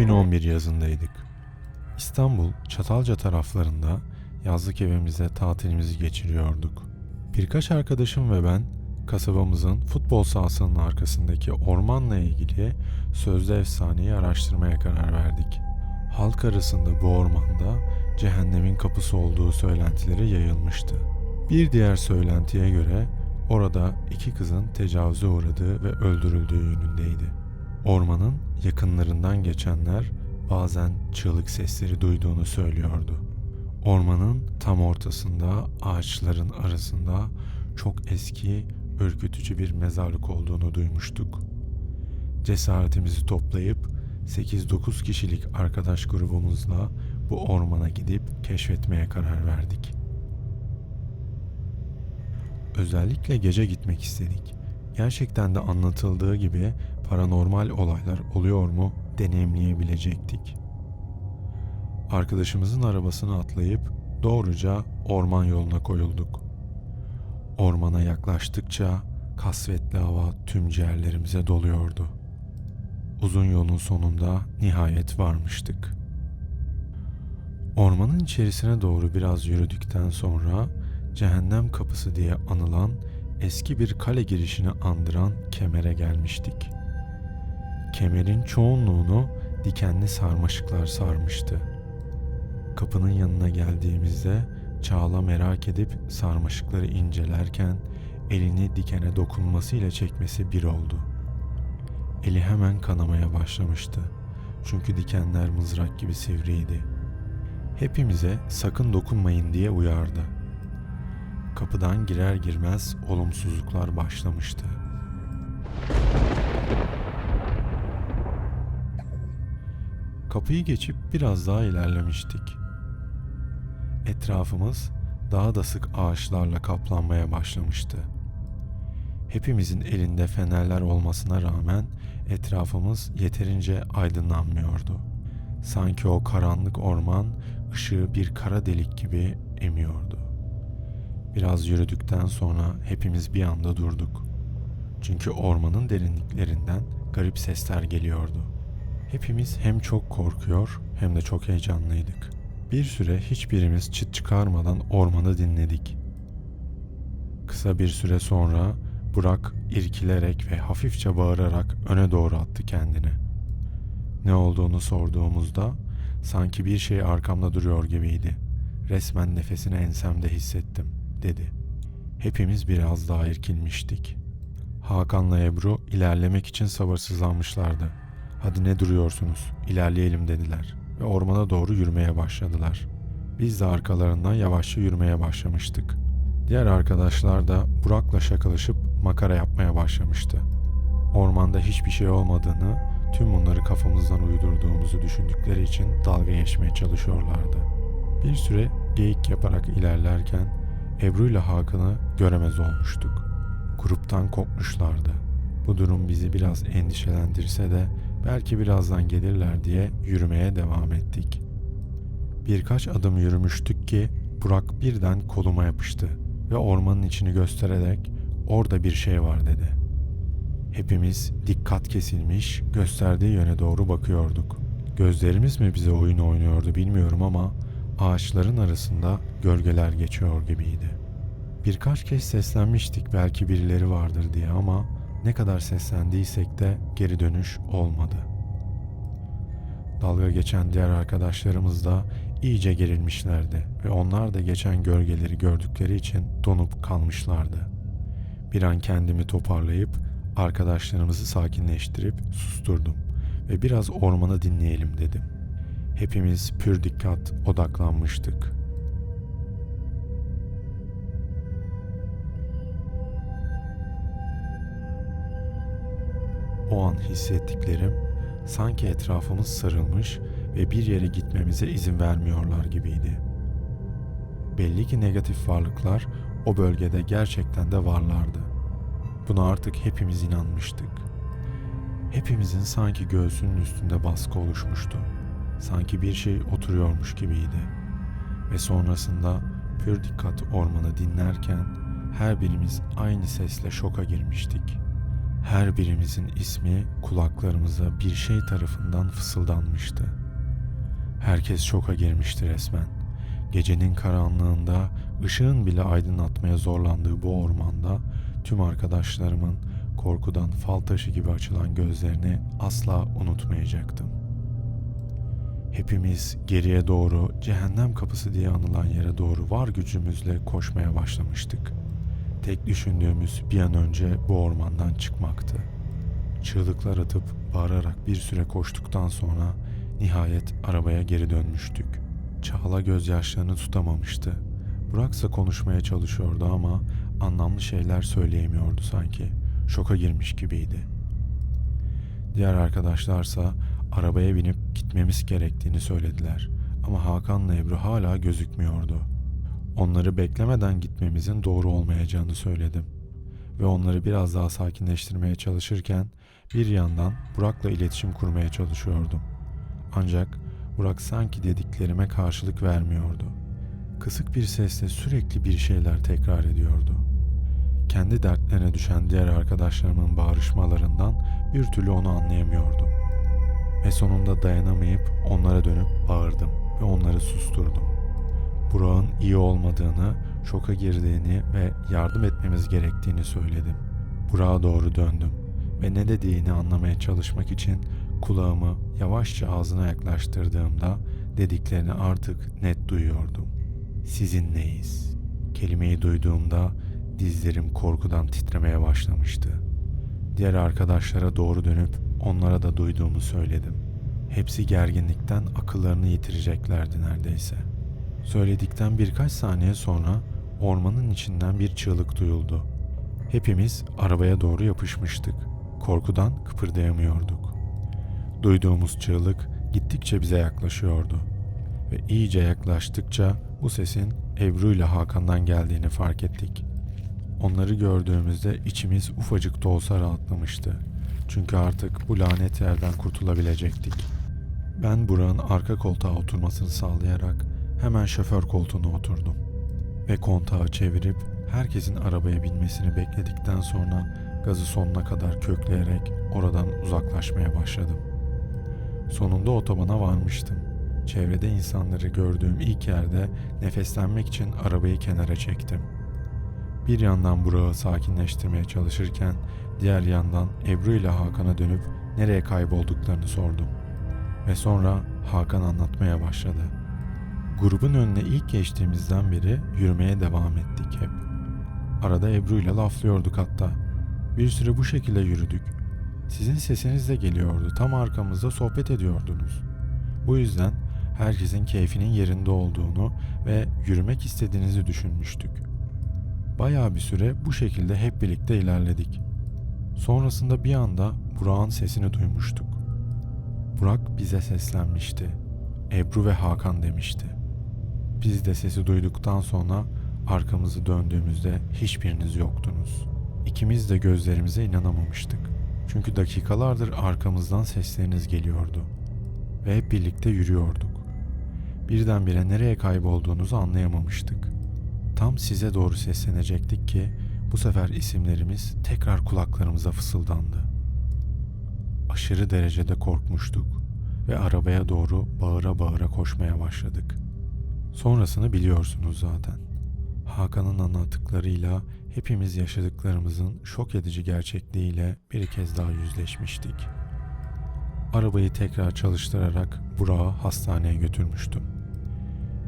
2011 yazındaydık. İstanbul, Çatalca taraflarında yazlık evimizde tatilimizi geçiriyorduk. Birkaç arkadaşım ve ben kasabamızın futbol sahasının arkasındaki ormanla ilgili sözde efsaneyi araştırmaya karar verdik. Halk arasında bu ormanda cehennemin kapısı olduğu söylentileri yayılmıştı. Bir diğer söylentiye göre orada iki kızın tecavüze uğradığı ve öldürüldüğü yönündeydi. Ormanın yakınlarından geçenler bazen çığlık sesleri duyduğunu söylüyordu. Ormanın tam ortasında ağaçların arasında çok eski ürkütücü bir mezarlık olduğunu duymuştuk. Cesaretimizi toplayıp 8-9 kişilik arkadaş grubumuzla bu ormana gidip keşfetmeye karar verdik. Özellikle gece gitmek istedik. Gerçekten de anlatıldığı gibi paranormal olaylar oluyor mu deneyimleyebilecektik. Arkadaşımızın arabasını atlayıp doğruca orman yoluna koyulduk. Ormana yaklaştıkça kasvetli hava tüm ciğerlerimize doluyordu. Uzun yolun sonunda nihayet varmıştık. Ormanın içerisine doğru biraz yürüdükten sonra cehennem kapısı diye anılan eski bir kale girişini andıran kemere gelmiştik. Kemerin çoğunluğunu dikenli sarmaşıklar sarmıştı. Kapının yanına geldiğimizde Çağla merak edip sarmaşıkları incelerken elini dikene dokunmasıyla çekmesi bir oldu. Eli hemen kanamaya başlamıştı. Çünkü dikenler mızrak gibi sivriydi. Hepimize sakın dokunmayın diye uyardı. Kapıdan girer girmez olumsuzluklar başlamıştı. Kapıyı geçip biraz daha ilerlemiştik. Etrafımız daha da sık ağaçlarla kaplanmaya başlamıştı. Hepimizin elinde fenerler olmasına rağmen etrafımız yeterince aydınlanmıyordu. Sanki o karanlık orman ışığı bir kara delik gibi emiyordu. Biraz yürüdükten sonra hepimiz bir anda durduk. Çünkü ormanın derinliklerinden garip sesler geliyordu. Hepimiz hem çok korkuyor hem de çok heyecanlıydık. Bir süre hiçbirimiz çıt çıkarmadan ormanı dinledik. Kısa bir süre sonra Burak irkilerek ve hafifçe bağırarak öne doğru attı kendini. Ne olduğunu sorduğumuzda sanki bir şey arkamda duruyor gibiydi. Resmen nefesini ensemde hissettim, dedi. Hepimiz biraz daha irkilmiştik. Hakan'la Ebru ilerlemek için sabırsızlanmışlardı. Hadi ne duruyorsunuz, ilerleyelim dediler ve ormana doğru yürümeye başladılar. Biz de arkalarından yavaşça yürümeye başlamıştık. Diğer arkadaşlar da Burak'la şakalaşıp makara yapmaya başlamıştı. Ormanda hiçbir şey olmadığını, tüm bunları kafamızdan uydurduğumuzu düşündükleri için dalga geçmeye çalışıyorlardı. Bir süre geyik yaparak ilerlerken Ebru ile Hakan'ı göremez olmuştuk. Gruptan kopmuşlardı. Bu durum bizi biraz endişelendirse de belki birazdan gelirler diye yürümeye devam ettik. Birkaç adım yürümüştük ki Burak birden koluma yapıştı ve ormanın içini göstererek orada bir şey var dedi. Hepimiz dikkat kesilmiş gösterdiği yöne doğru bakıyorduk. Gözlerimiz mi bize oyun oynuyordu bilmiyorum ama ağaçların arasında gölgeler geçiyor gibiydi. Birkaç kez seslenmiştik belki birileri vardır diye ama ne kadar seslendiysek de geri dönüş olmadı. Dalga geçen diğer arkadaşlarımız da iyice gerilmişlerdi ve onlar da geçen gölgeleri gördükleri için donup kalmışlardı. Bir an kendimi toparlayıp arkadaşlarımızı sakinleştirip susturdum ve biraz ormanı dinleyelim dedim. Hepimiz pür dikkat odaklanmıştık. O an hissettiklerim sanki etrafımız sarılmış ve bir yere gitmemize izin vermiyorlar gibiydi. Belli ki negatif varlıklar o bölgede gerçekten de varlardı. Buna artık hepimiz inanmıştık. Hepimizin sanki göğsünün üstünde baskı oluşmuştu. Sanki bir şey oturuyormuş gibiydi. Ve sonrasında pür dikkat ormanı dinlerken her birimiz aynı sesle şoka girmiştik. Her birimizin ismi kulaklarımıza bir şey tarafından fısıldanmıştı. Herkes şoka girmişti resmen. Gecenin karanlığında ışığın bile aydınlatmaya zorlandığı bu ormanda tüm arkadaşlarımın korkudan fal taşı gibi açılan gözlerini asla unutmayacaktım. Hepimiz geriye doğru cehennem kapısı diye anılan yere doğru var gücümüzle koşmaya başlamıştık. Tek düşündüğümüz bir an önce bu ormandan çıkmaktı. Çığlıklar atıp bağırarak bir süre koştuktan sonra nihayet arabaya geri dönmüştük. Çağla gözyaşlarını tutamamıştı. Burak'sa konuşmaya çalışıyordu ama anlamlı şeyler söyleyemiyordu sanki. Şoka girmiş gibiydi. Diğer arkadaşlarsa arabaya binip gitmemiz gerektiğini söylediler. Ama Hakan'la Ebru hala gözükmüyordu. Onları beklemeden gitmemizin doğru olmayacağını söyledim. Ve onları biraz daha sakinleştirmeye çalışırken bir yandan Burak'la iletişim kurmaya çalışıyordum. Ancak Burak sanki dediklerime karşılık vermiyordu. Kısık bir sesle sürekli bir şeyler tekrar ediyordu. Kendi dertlerine düşen diğer arkadaşlarımın bağrışmalarından bir türlü onu anlayamıyordum. Ve sonunda dayanamayıp onlara dönüp bağırdım ve onları susturdum. Burak'ın iyi olmadığını, şoka girdiğini ve yardım etmemiz gerektiğini söyledim. Burak'a doğru döndüm ve ne dediğini anlamaya çalışmak için kulağımı yavaşça ağzına yaklaştırdığımda dediklerini artık net duyuyordum. Sizinleyiz. Kelimeyi duyduğumda dizlerim korkudan titremeye başlamıştı. Diğer arkadaşlara doğru dönüp onlara da duyduğumu söyledim. Hepsi gerginlikten akıllarını yitireceklerdi neredeyse. Söyledikten birkaç saniye sonra ormanın içinden bir çığlık duyuldu. Hepimiz arabaya doğru yapışmıştık. Korkudan kıpırdayamıyorduk. Duyduğumuz çığlık gittikçe bize yaklaşıyordu. Ve iyice yaklaştıkça bu sesin Ebru ile Hakan'dan geldiğini fark ettik. Onları gördüğümüzde içimiz ufacık da olsa rahatlamıştı. Çünkü artık bu lanet yerden kurtulabilecektik. Ben Burak'ın arka koltuğa oturmasını sağlayarak hemen şoför koltuğuna oturdum. Ve kontağı çevirip herkesin arabaya binmesini bekledikten sonra gazı sonuna kadar kökleyerek oradan uzaklaşmaya başladım. Sonunda otobana varmıştım. Çevrede insanları gördüğüm ilk yerde nefeslenmek için arabayı kenara çektim. Bir yandan Burak'ı sakinleştirmeye çalışırken diğer yandan Ebru ile Hakan'a dönüp nereye kaybolduklarını sordum. Ve sonra Hakan anlatmaya başladı. Grubun önüne ilk geçtiğimizden beri yürümeye devam ettik hep. Arada Ebru ile laflıyorduk hatta. Bir süre bu şekilde yürüdük. Sizin sesiniz de geliyordu. Tam arkamızda sohbet ediyordunuz. Bu yüzden herkesin keyfinin yerinde olduğunu ve yürümek istediğinizi düşünmüştük. Bayağı bir süre bu şekilde hep birlikte ilerledik. Sonrasında bir anda Burak'ın sesini duymuştuk. Burak bize seslenmişti. Ebru ve Hakan demişti. Biz de sesi duyduktan sonra arkamızı döndüğümüzde hiçbiriniz yoktunuz. İkimiz de gözlerimize inanamamıştık. Çünkü dakikalardır arkamızdan sesleriniz geliyordu. Ve hep birlikte yürüyorduk. Birdenbire nereye kaybolduğunuzu anlayamamıştık. Tam size doğru seslenecektik ki bu sefer isimlerimiz tekrar kulaklarımıza fısıldandı. Aşırı derecede korkmuştuk ve arabaya doğru bağıra bağıra koşmaya başladık. Sonrasını biliyorsunuz zaten. Hakan'ın anlattıklarıyla hepimiz yaşadıklarımızın şok edici gerçekliğiyle bir kez daha yüzleşmiştik. Arabayı tekrar çalıştırarak Burak'ı hastaneye götürmüştüm.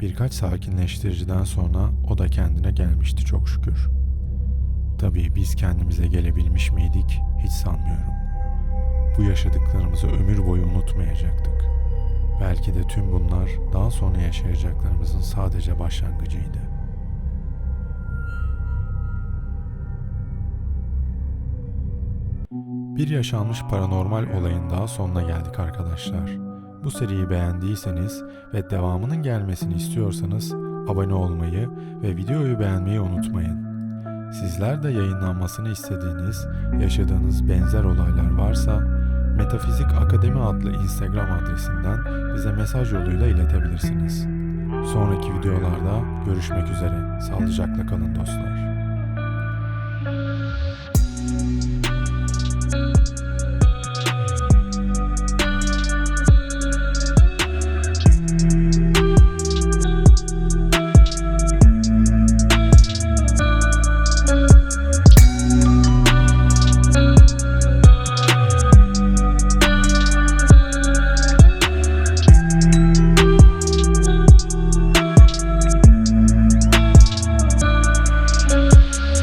Birkaç sakinleştiriciden sonra o da kendine gelmişti çok şükür. Tabii biz kendimize gelebilmiş miydik hiç sanmıyorum. Bu yaşadıklarımızı ömür boyu unutmayacaktık. Belki de tüm bunlar daha sonra yaşayacaklarımızın sadece başlangıcıydı. Bir yaşanmış paranormal olayın daha sonuna geldik arkadaşlar. Bu seriyi beğendiyseniz ve devamının gelmesini istiyorsanız abone olmayı ve videoyu beğenmeyi unutmayın. Sizler de yayınlanmasını istediğiniz, yaşadığınız benzer olaylar varsa Metafizik Akademi adlı Instagram adresinden bize mesaj yoluyla iletebilirsiniz. Sonraki videolarda görüşmek üzere. Sağlıcakla kalın dostlar.